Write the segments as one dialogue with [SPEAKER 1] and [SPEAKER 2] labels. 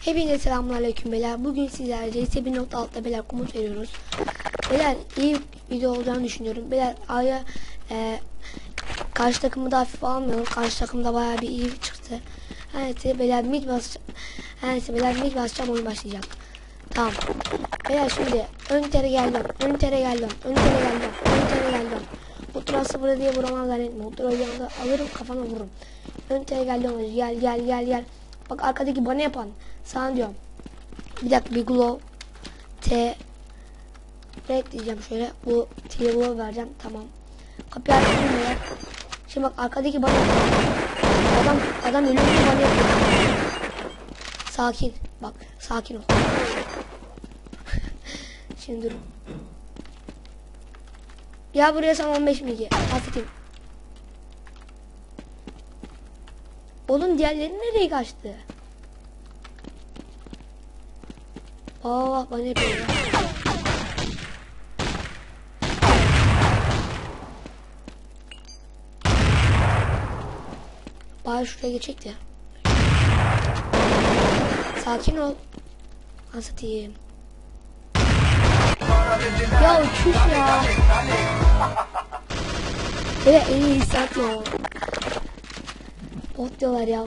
[SPEAKER 1] Hepinize selamünaleyküm beyler. Bugün sizlerle CS 1.6'da beyler komut veriyoruz. Beyler iyi video olacağını düşünüyorum. Beyler A'ya e, karşı takımı da hafif almıyorum. Karşı takımda bayağı bir iyi çıktı. Her neyse beyler mid basacağım. Her neyse beyler mid basacağım oyun başlayacak. Tamam. Beyler şimdi ön tere geldim. Ön tere geldim. Ön tere geldim. Ön tere geldim. Ultra sıfırı diye vuramam zannetme. Ultra yanında alırım kafana vururum. Ön tere geldim. Gel gel gel gel. Bak arkadaki bana yapan. Sana diyorum. Bir dakika bir glow. T. Red diyeceğim şöyle. Bu T'ye glow vereceğim. Tamam. Kapıyı açtım beyler. Şimdi bak arkadaki bana yapan. Adam, adam ölümlü bana yapıyor. Sakin. Bak sakin ol. Şimdi dur. Ya buraya sana 15 milgi. Hafifim. Oğlum diğerleri nereye kaçtı? Aa bak bana yapıyor. ya. Bari şuraya geçecek de. Sakin ol. Anlatayım. Ya uçuş ya. Evet en iyi saat ya. Bot diyorlar ya.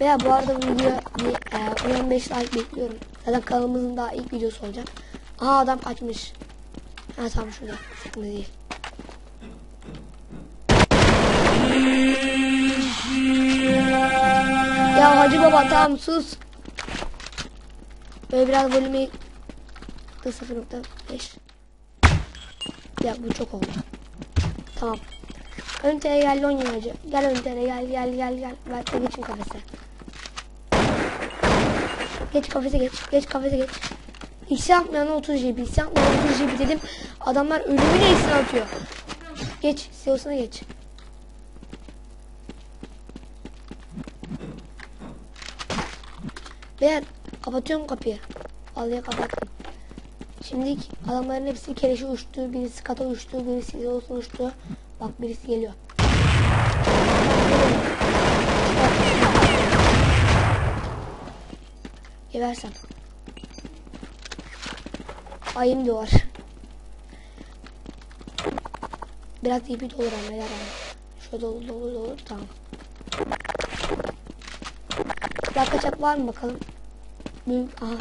[SPEAKER 1] Veya bu arada bu video bir e, 15 like bekliyorum. Zaten kanalımızın daha ilk videosu olacak. Aha adam kaçmış. Ha tamam şurada. Sıkıntı değil. Ya Hacı Baba tamam sus. Böyle biraz volümü 0.5 Ya bu çok oldu. Tamam. Ön tere gel lon yamacı. Gel ön gel gel gel gel. Ben de geçin kafese. Geç kafese geç. Geç kafese geç. İkisi atmayan 30 GB. İkisi atmayan 30 GB dedim. Adamlar ölümüne ikisini atıyor. Geç. Silosuna geç. Beyler kapatıyorum kapıyı. Vallahi kapattım. Şimdi adamların hepsi keleşe uçtu, birisi kata uçtu, birisi olsun uçtu. Bak birisi geliyor. Geversem. Ayım diyorlar. Biraz olur ama beyler ama. Şöyle dolu dolu dolu tamam. Daha kaçak var mı bakalım? Büyük aha.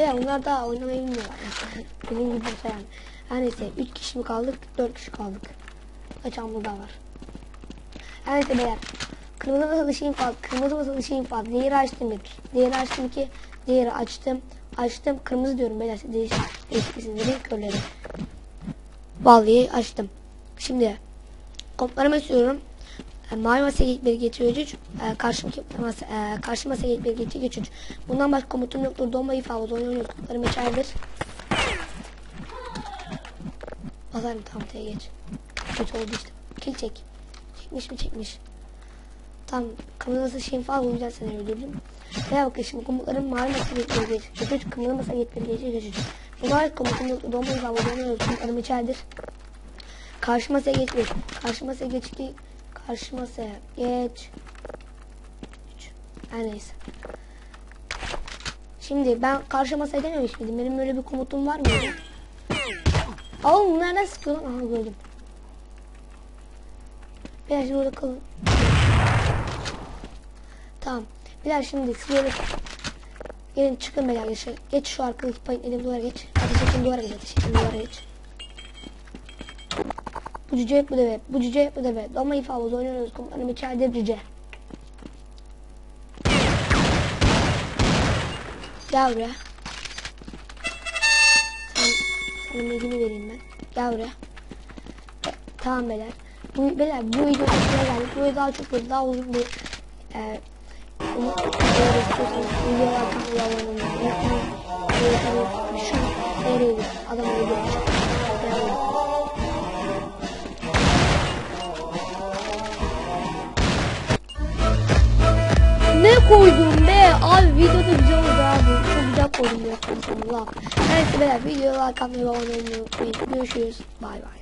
[SPEAKER 1] Veya onlar daha oynamayı bilmiyorlar. Benim gibi olsa yani. Her neyse 3 kişi mi kaldık? 4 kişi kaldık. Kaçan burada var. Her neyse beyler. Kırmızı masalı şeyim var. Kırmızı masalı şeyim var. Diğeri açtım bir. Diğeri açtım ki. Diğeri açtım. Açtım. Kırmızı diyorum beyler. Değişik isimleri körleri. Vallahi açtım. Şimdi kodlarımı istiyorum. E, Mavi masaya bir geçiyor üç. E, karşı masa, e, karşı masaya bir geçiyor üç. Bundan başka komutum yoktur. Domba ifade oynuyoruz. Kodlarım içeridir. Basarım tam T'ye geç. Kötü oldu işte. Kill çek. Çekmiş mi çekmiş. Tam kırmızı şeyin falan yüzden seni öldürdüm. Veya bakın şimdi komutlarım mavi masa geçiyor geçiyor. Üç kırmızı masa geçiyor geçiyor geçiyor. Bunlar komutum yoktur. Domba ifade oynuyoruz. Kodlarım içeridir. Karşı masaya geçmiş. Karşı masaya geçti. Karşı masaya geç. Her neyse. Şimdi ben karşı masaya miydim? Benim böyle bir komutum var mıydı? Oğlum nereden sıkıyor lan? Aha gördüm. Biraz orada kalın. Tamam. Biraz şimdi silelim. Gelin çıkın beyler geç. Geç şu arkadaki payın elim duvara geç. Ateş ettim duvara geç. Ateş ettim duvara geç. Bu cüce bu deve. Bu cüce bu deve. Dama ifa havuzu oynuyoruz. Komutanım içeride cüce. Gel buraya. Sana bilgini vereyim ben. Gel buraya. Tamam beyler. Bu, beyler bu video sonuna geldik. Bu video daha çok böyle daha uzun bir e, umut videoları istiyorsanız videolar kanalıma abone olmayı unutmayın. Ve Şu nereye adamı video koydum be? Abi videoda güzel oldu abi. Çok güzel koydum. Neyse beyler videoya like atmayı ve abone olmayı unutmayın. Görüşürüz. Bay bay.